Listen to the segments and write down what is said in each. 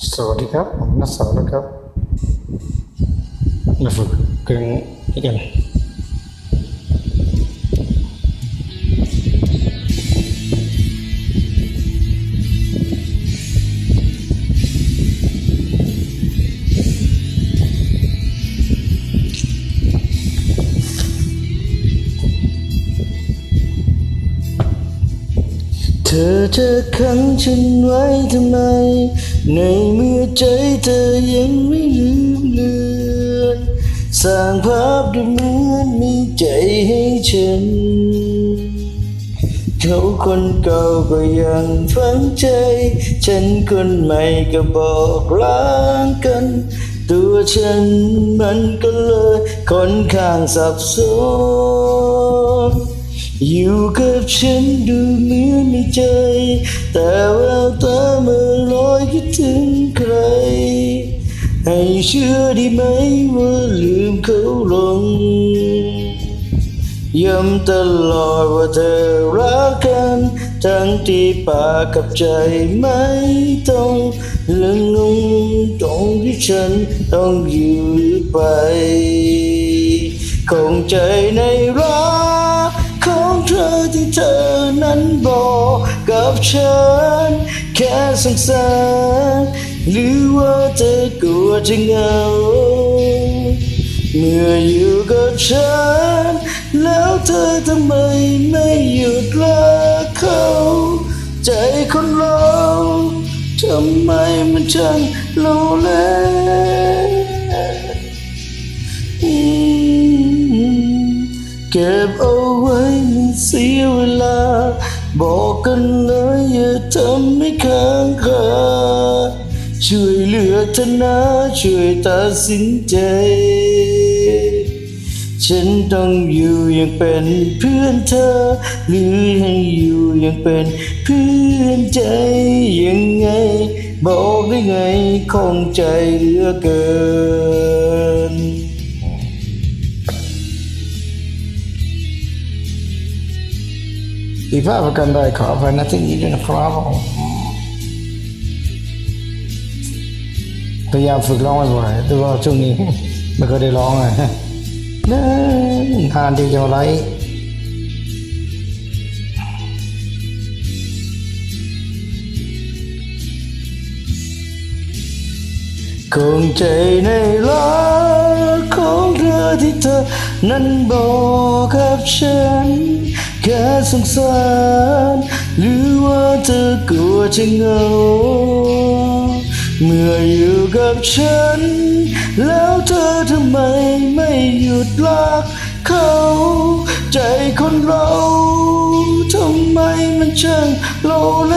สวัสดีครับ ผมนัทสาวนะครับมาฝึกเครื่องนี้กันเธอจะขังฉันไว้ทำไม ในเมื่อใจเธอยังไม่ลืมเลือนสร้างภาพดูเหมือนมีใจให้ฉัน เขาคนเก่าก็ยังฝังใจ ฉันคนใหม่ก็บอกร้างกัน ตัวฉันมันก็เลยค่อนข้างสับสนอยู่กับฉันดูเหมือนมีใจ แต่แววตา ถึงใคร ให้เชื่อได้ไหมว่าลืมเขาลงย้ำตลอดว่าเธอรักกัน ทั้งที่ปากกับใจไม่ต้องเรื่องงงตรงที่ฉันต้องอยู่ไป คงใจในรักของเธอที่เธอนั้นบอกกับฉัน สงสารหรือว่าเธอกลัวจะเหงา เมื่ออยู่กับฉัน แล้วเธอทำไมไม่หยุดรักเขา ใจคนเราทำไมมันช่างโลเลอืมเก็บเอาไว้เสียเวลา บอกกันเลยอย่าทำให้ค้างคาช่วยเหลือเธอนะช่วยตัดสินใจ ฉันต้องอยู่อย่างเป็นเพื่อนเธอ หรือให้อยู่อย่างเป็นเพื่อนใจยังไง บอกได้ไงคงใจเหลือเกิน อีกภาพประกันใดขออภัยนะที่นี้ด้วยนะครับผมพยายามฝึกร้องบ่อยๆแต่ว่าช่วงนี้ไม่เคยได้ร้องเลยนานทานที่จะไรคงใจในรักของเธอที่เธอนั้นบอกกับฉัน สงสารหรือว่าเธอกลัวจะเหงา เมื่ออยู่กับฉัน แล้วเธอทำไมไม่หยุดรักเขาใจคนเราทำไมมันช่างโลเล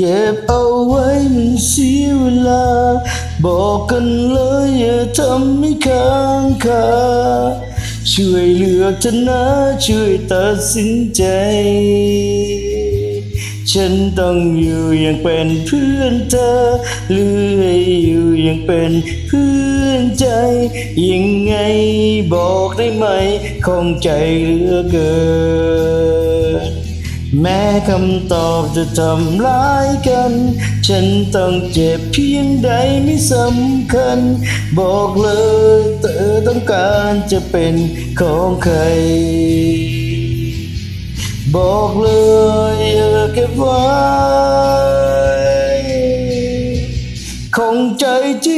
เก็บเอาไว้มันเสียเวลา บอกกันเลยอย่าทำให้ค้างคาช่วยเลือกเธอนะช่วยตัดสินใจ ฉันต้องอยู่อย่างเป็นเพื่อนเธอหรือให้อยู่อย่างเป็นเพื่อนใจ ยังไงบอกได้ไหมคงใจเหลือเกิน แม้คำตอบจะทำร้ายกัน ฉันต้องเจ็บเพียงใดไม่สำคัญ บอกเลยเธอต้องการจะเป็นของใคร บอกเลยอย่าเก็บไว้คงใจจริง